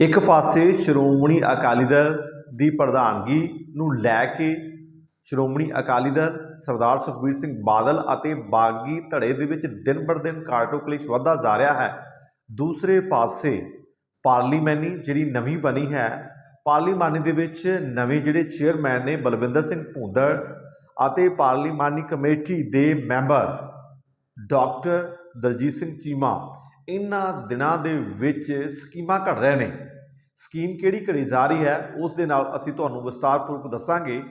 ਇੱਕ ਪਾਸੇ ਸ਼੍ਰੋਮਣੀ ਅਕਾਲੀ ਦਲ ਦੀ ਪ੍ਰਧਾਨਗੀ ਨੂੰ ਲੈ ਕੇ ਸ਼੍ਰੋਮਣੀ ਅਕਾਲੀ ਦਲ ਸਰਦਾਰ ਸੁਖਬੀਰ ਸਿੰਘ ਬਾਦਲ ਅਤੇ ਬਾਗੀ ਧੜੇ ਦੇ ਵਿੱਚ ਦਿਨ ਬਰ ਦਿਨ ਕਾਰਟੋ ਕਲੇਸ਼ ਵਧਦਾ ਜਾ ਰਿਹਾ ਹੈ। ਦੂਸਰੇ ਪਾਸੇ ਪਾਰਲੀਮੈਨੀ ਜਿਹੜੀ ਨਵੀਂ ਬਣੀ ਹੈ, ਪਾਰਲੀਮਾਨੀ ਦੇ ਵਿੱਚ ਨਵੇਂ ਜਿਹੜੇ ਚੇਅਰਮੈਨ ਨੇ ਬਲਵਿੰਦਰ ਸਿੰਘ ਭੂੰਦੜ ਅਤੇ ਪਾਰਲੀਮਾਨੀ ਕਮੇਟੀ ਦੇ ਮੈਂਬਰ ਡਾਕਟਰ ਦਲਜੀਤ ਸਿੰਘ ਚੀਮਾ, ਇਹਨਾਂ ਦਿਨਾਂ ਦੇ ਵਿੱਚ ਸਕੀਮਾਂ ਘੜ ਰਹੇ ਨੇ। ਸਕੀਮ ਕਿਹੜੀ ਘੜੀ ਜਾ ਰਹੀ ਹੈ, ਉਸ ਦੇ ਨਾਲ ਅਸੀਂ ਤੁਹਾਨੂੰ ਵਿਸਤਾਰਪੂਰਵਕ ਦੱਸਾਂਗੇ।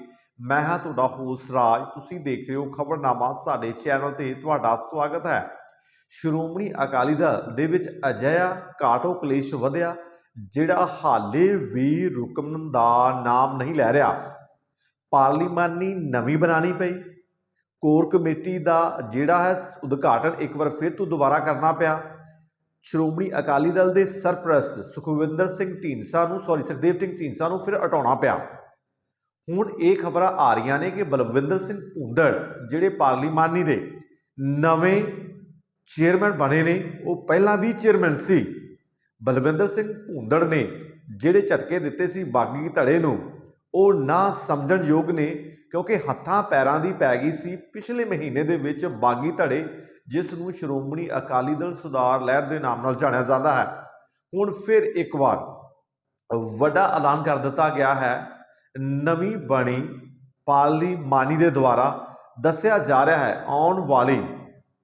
ਮੈਂ ਹਾਂ ਤੁਹਾਡਾ ਹੋਸਟ ਰਾਜ, ਤੁਸੀਂ ਦੇਖ ਰਹੇ ਹੋ ਖਬਰਨਾਮਾ, ਸਾਡੇ ਚੈਨਲ ਤੇ ਤੁਹਾਡਾ ਸਵਾਗਤ ਹੈ। ਸ਼੍ਰੋਮਣੀ ਅਕਾਲੀ ਦਲ ਦੇ ਵਿੱਚ ਅਜਿਹਾ ਕਾਟੋ ਕਲੇਸ਼ ਵਧਿਆ, ਜਿਹੜਾ ਹਾਲੇ ਵੀ ਰੁਕਣ ਦਾ ਨਾਮ ਨਹੀਂ ਲੈ ਰਿਹਾ। ਪਾਰਲੀਮਾਨੀ ਨਵੀਂ ਬਣਾਣੀ ਪਈ। ਕੋਰ ਕਮੇਟੀ ਦਾ ਜਿਹੜਾ ਹੈ ਉਦਘਾਟਨ ਇੱਕ ਵਾਰ ਫਿਰ ਤੋਂ ਦੁਬਾਰਾ ਕਰਨਾ ਪਿਆ। ਸ਼੍ਰੋਮਣੀ ਅਕਾਲੀ ਦਲ ਦੇ ਸਰਪ੍ਰਸਤ ਸੁਖਵਿੰਦਰ ਸਿੰਘ ਢੀਂਡਸਾ ਨੂੰ ਸੌਰੀ ਸੁਖਦੇਵ ਸਿੰਘ ਢੀਂਡਸਾ ਨੂੰ ਫਿਰ ਹਟਾਉਣਾ ਪਿਆ। ਹੁਣ ਇਹ ਖਬਰਾਂ ਆ ਰਹੀਆਂ ਨੇ ਕਿ ਬਲਵਿੰਦਰ ਸਿੰਘ ਭੁੰਦੜ, ਜਿਹੜੇ ਪਾਰਲੀਮਾਨੀ ਦੇ ਨਵੇਂ ਚੇਅਰਮੈਨ ਬਣੇ ਨੇ, ਉਹ ਪਹਿਲਾਂ ਵੀ ਚੇਅਰਮੈਨ ਸੀ। ਬਲਵਿੰਦਰ ਸਿੰਘ ਭੁੰਦੜ ਨੇ ਜਿਹੜੇ ਝਟਕੇ ਦਿੱਤੇ ਸੀ ਬਾਗੀ ਧੜੇ ਨੂੰ, ਉਹ ਨਾ ਸਮਝਣ ਯੋਗ ਨੇ, ਕਿਉਂਕਿ ਹੱਥਾਂ ਪੈਰਾਂ ਦੀ ਪੈ ਗਈ ਸੀ। ਪਿਛਲੇ ਮਹੀਨੇ ਦੇ ਵਿੱਚ ਬਾਗੀ ਧੜੇ ਜਿਸ ਨੂੰ ਸ਼੍ਰੋਮਣੀ ਅਕਾਲੀ ਦਲ ਸੁਧਾਰ ਲਹਿਰ ਦੇ ਨਾਮ ਨਾਲ ਜਾਣਿਆ ਜਾਂਦਾ ਹੈ। ਹੁਣ ਫਿਰ ਇੱਕ ਵਾਰ ਵੱਡਾ ਐਲਾਨ ਕਰ ਦਿੱਤਾ ਗਿਆ ਹੈ। ਨਵੀਂ ਬਣੀ ਪਾਰਲੀਮਾਨੀ ਦੇ ਦੁਆਰਾ ਦੱਸਿਆ ਜਾ ਰਿਹਾ ਹੈ, ਆਉਣ ਵਾਲੀ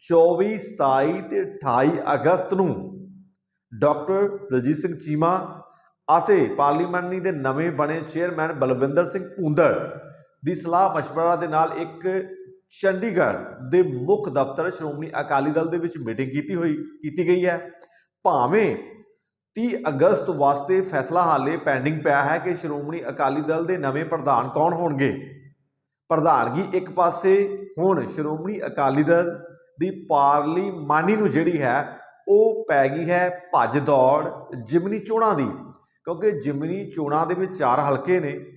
24 27 ਤੇ 28 ਅਗਸਤ ਨੂੰ ਡਾਕਟਰ ਦਲਜੀਤ ਸਿੰਘ ਚੀਮਾ ਅਤੇ ਪਾਰਲੀਮਾਨੀ ਦੇ ਨਵੇਂ ਬਣੇ ਚੇਅਰਮੈਨ ਬਲਵਿੰਦਰ ਸਿੰਘ ਭੁੰਦੜ ਦੀ ਸਲਾਹ مشਵਰਾ ਦੇ ਨਾਲ ਇੱਕ ਚੰਡੀਗੜ੍ਹ ਦੇ ਮੁੱਖ ਦਫ਼ਤਰ ਸ਼੍ਰੋਮਣੀ ਅਕਾਲੀ ਦਲ ਦੇ ਵਿੱਚ ਮੀਟਿੰਗ ਕੀਤੀ ਹੋਈ, ਕੀਤੀ ਗਈ ਹੈ। ਭਾਵੇਂ 30 ਅਗਸਤ ਵਾਸਤੇ ਫੈਸਲਾ ਹਾਲੇ ਪੈਂਡਿੰਗ ਪਿਆ ਹੈ ਕਿ ਸ਼੍ਰੋਮਣੀ ਅਕਾਲੀ ਦਲ ਦੇ ਨਵੇਂ ਪ੍ਰਧਾਨ ਕੌਣ ਹੋਣਗੇ। ਪ੍ਰਧਾਨਗੀ ਇੱਕ ਪਾਸੇ, ਹੁਣ ਸ਼੍ਰੋਮਣੀ ਅਕਾਲੀ ਦਲ ਦੀ ਪਾਰਲੀਮਾਨੀ ਨੂੰ ਜਿਹੜੀ ਹੈ, ਉਹ ਪੈ ਗਈ ਹੈ ਭੱਜ ਦੌੜ ਜਿਮਨੀ ਚੋਣਾਂ ਦੀ, ਕਿਉਂਕਿ ਜਿਮਨੀ ਚੋਣਾਂ ਦੇ ਵਿੱਚ ਚਾਰ ਹਲਕੇ ਨੇ।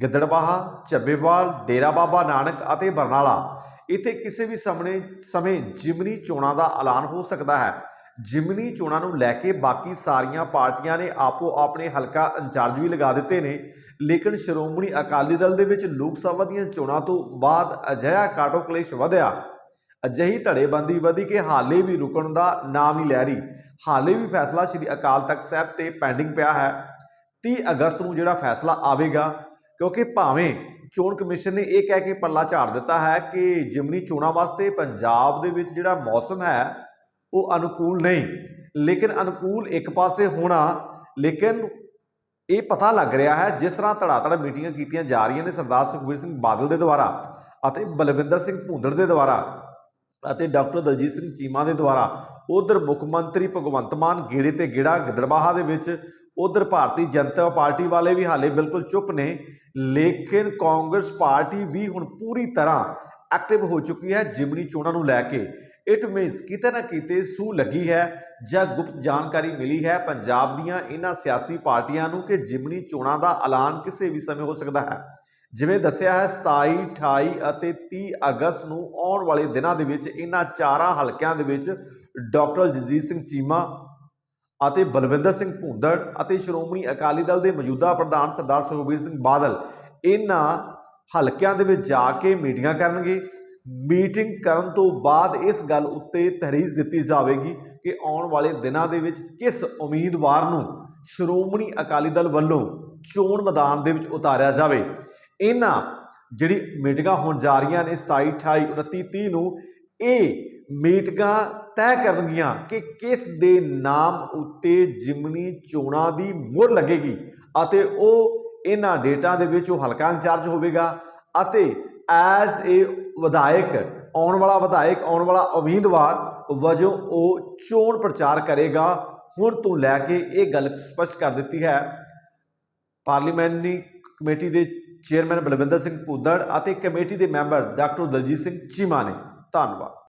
ਗਿੱਦੜਬਾਹਾ ਚੱਬੇਵਾਲ ਡੇਰਾ ਬਾਬਾ ਨਾਨਕ ਅਤੇ ਬਰਨਾਲਾ। ਇੱਥੇ ਕਿਸੇ ਵੀ ਸਮੇਂ ਸਮੇਂ ਜਿਮਨੀ ਚੋਣਾਂ ਦਾ ਐਲਾਨ ਹੋ ਸਕਦਾ ਹੈ। ਜਿਮਨੀ ਚੋਣਾਂ ਨੂੰ ਲੈ ਕੇ ਬਾਕੀ ਸਾਰੀਆਂ ਪਾਰਟੀਆਂ ਨੇ ਆਪੋ ਆਪਣੇ ਹਲਕਾ ਇੰਚਾਰਜ ਵੀ ਲਗਾ ਦਿੱਤੇ ਨੇ। ਲੇਕਿਨ ਸ਼੍ਰੋਮਣੀ ਅਕਾਲੀ ਦਲ ਦੇ ਵਿੱਚ ਲੋਕ ਸਭਾ ਦੀਆਂ ਚੋਣਾਂ ਤੋਂ ਬਾਅਦ ਅਜਿਹਾ ਕਾਟੋ ਕਲੇਸ਼ ਵਧਿਆ। ਅਜਿਹੀ ਧੜੇਬੰਦੀ ਵਧੀ ਕਿ ਹਾਲੇ ਵੀ ਰੁਕਣ ਦਾ ਨਾਮ ਨਹੀਂ ਲੈ ਰਹੀ। ਹਾਲੇ ਵੀ ਫੈਸਲਾ ਸ੍ਰੀ ਅਕਾਲ ਤਖਤ ਸਾਹਿਬ ਤੇ ਪੈਂਡਿੰਗ ਪਿਆ ਹੈ। 30 ਅਗਸਤ ਨੂੰ ਜਿਹੜਾ ਫੈਸਲਾ ਆਵੇਗਾ ਕਿਉਂਕਿ ਭਾਵੇਂ ਚੋਣ ਕਮਿਸ਼ਨ ਨੇ ਇਹ ਕਹਿ ਕੇ ਪੱਲਾ ਝਾੜ ਦਿੱਤਾ ਹੈ ਕਿ ਜਿਮਨੀ ਚੋਣਾਂ ਵਾਸਤੇ ਪੰਜਾਬ ਦੇ ਵਿੱਚ ਜਿਹੜਾ ਮੌਸਮ ਹੈ, ਉਹ ਅਨੁਕੂਲ ਨਹੀਂ। ਲੇਕਿਨ ਅਨੁਕੂਲ ਇੱਕ ਪਾਸੇ ਹੋਣਾ, ਲੇਕਿਨ ਇਹ ਪਤਾ ਲੱਗ ਰਿਹਾ ਹੈ ਜਿਸ ਤਰ੍ਹਾਂ ਧੜਾਧੜ ਮੀਟਿੰਗਾਂ ਕੀਤੀਆਂ ਜਾ ਰਹੀਆਂ ਨੇ ਸਰਦਾਰ ਸੁਖਬੀਰ ਸਿੰਘ ਬਾਦਲ ਦੇ ਦੁਆਰਾ ਅਤੇ ਬਲਵਿੰਦਰ ਸਿੰਘ ਭੁੰਦੜ ਦੇ ਦੁਆਰਾ ਅਤੇ ਡਾਕਟਰ ਦਲਜੀਤ ਸਿੰਘ ਚੀਮਾ ਦੇ ਦੁਆਰਾ। ਉਧਰ ਮੁੱਖ ਮੰਤਰੀ ਭਗਵੰਤ ਮਾਨ ਗੇੜੇ ਤੇ ਗੇੜਾ ਗਿੱਦੜਬਾਹਾ ਦੇ ਵਿੱਚ, ਉਧਰ ਭਾਰਤੀ ਜਨਤਾ ਪਾਰਟੀ ਵਾਲੇ ਵੀ ਹਾਲੇ ਬਿਲਕੁਲ ਚੁੱਪ ਨੇ। ਲੇਕਿਨ ਕਾਂਗਰਸ ਪਾਰਟੀ ਵੀ ਹੁਣ ਪੂਰੀ ਤਰ੍ਹਾਂ ਐਕਟਿਵ ਹੋ ਚੁੱਕੀ ਹੈ, ਜਿਮਨੀ ਚੋਣਾਂ ਨੂੰ ਲੈ ਕੇ। ਇਟ ਮੀਨਸ ਕਿਤੇ ਨਾ ਕਿਤੇ ਸੂ ਲੱਗੀ ਹੈ ਜਾਂ ਗੁਪਤ ਜਾਣਕਾਰੀ ਮਿਲੀ ਹੈ ਪੰਜਾਬ ਦੀਆਂ ਇਹਨਾਂ ਸਿਆਸੀ ਪਾਰਟੀਆਂ ਨੂੰ ਕਿ ਜਿਮਨੀ ਚੋਣਾਂ ਦਾ ਐਲਾਨ ਕਿਸੇ ਵੀ ਸਮੇਂ ਹੋ ਸਕਦਾ ਹੈ। ਜਿਵੇਂ ਦੱਸਿਆ ਹੈ 27 28 ਅਤੇ 30 ਅਗਸਤ ਨੂੰ ਆਉਣ ਵਾਲੇ ਦਿਨਾਂ ਦੇ ਵਿੱਚ ਇਹਨਾਂ ਚਾਰਾਂ ਹਲਕਿਆਂ ਦੇ ਵਿੱਚ ਡਾਕਟਰ ਜਗਜੀਤ ਸਿੰਘ ਚੀਮਾ ਅਤੇ ਬਲਵਿੰਦਰ ਸਿੰਘ ਭੁੰਦੜ ਅਤੇ ਸ਼੍ਰੋਮਣੀ ਅਕਾਲੀ ਦਲ ਦੇ ਮੌਜੂਦਾ ਪ੍ਰਧਾਨ ਸਰਦਾਰ ਸੁਖਬੀਰ ਸਿੰਘ ਬਾਦਲ ਇਹਨਾਂ ਹਲਕਿਆਂ ਦੇ ਵਿੱਚ ਜਾ ਕੇ ਮੀਟਿੰਗਾਂ ਕਰਨਗੇ। ਮੀਟਿੰਗ ਕਰਨ ਤੋਂ ਬਾਅਦ ਇਸ ਗੱਲ ਉੱਤੇ ਤਹਰੀਜ਼ ਦਿੱਤੀ ਜਾਵੇਗੀ ਕਿ ਆਉਣ ਵਾਲੇ ਦਿਨਾਂ ਦੇ ਵਿੱਚ ਕਿਸ ਉਮੀਦਵਾਰ ਨੂੰ ਸ਼੍ਰੋਮਣੀ ਅਕਾਲੀ ਦਲ ਵੱਲੋਂ ਚੋਣ ਮੈਦਾਨ ਦੇ ਵਿੱਚ ਉਤਾਰਿਆ ਜਾਵੇ। ਇਹਨਾਂ ਜਿਹੜੀ ਮੀਟਿੰਗਾਂ ਹੋਣ ਜਾ ਰਹੀਆਂ ਨੇ 27 28 29 30 ਨੂੰ ਇਹ ਮੀਟਿੰਗਾਂ ਤੈਅ ਕਰਨਗੀਆਂ ਕਿ ਕਿਸ ਦੇ ਨਾਮ ਉੱਤੇ ਜਿਮਨੀ ਚੋਣਾਂ ਦੀ ਮੁਹਰ ਲੱਗੇਗੀ ਅਤੇ ਉਹ ਇਹਨਾਂ ਡੇਟਾ ਦੇ ਵਿੱਚ ਉਹ ਹਲਕਾ ਇੰਚਾਰਜ ਹੋਵੇਗਾ ਅਤੇ ਐਜ਼ ਏ ਵਿਧਾਇਕ, ਆਉਣ ਵਾਲਾ ਵਿਧਾਇਕ, ਆਉਣ ਵਾਲਾ ਉਮੀਦਵਾਰ ਵਜੋਂ ਉਹ ਚੋਣ ਪ੍ਰਚਾਰ ਕਰੇਗਾ। ਹੁਣ ਤੋਂ ਲੈ ਕੇ ਇਹ ਗੱਲ ਸਪਸ਼ਟ ਕਰ ਦਿੱਤੀ ਹੈ। ਪਾਰਲੀਮੈਂਟਰੀ ਕਮੇਟੀ ਦੇ ਚੇਅਰਮੈਨ ਬਲਵਿੰਦਰ ਸਿੰਘ ਭੁੱਦੜ ਅਤੇ ਕਮੇਟੀ ਦੇ ਮੈਂਬਰ ਡਾਕਟਰ ਦਲਜੀਤ ਸਿੰਘ ਚੀਮਾ ਨੇ। ਧੰਨਵਾਦ।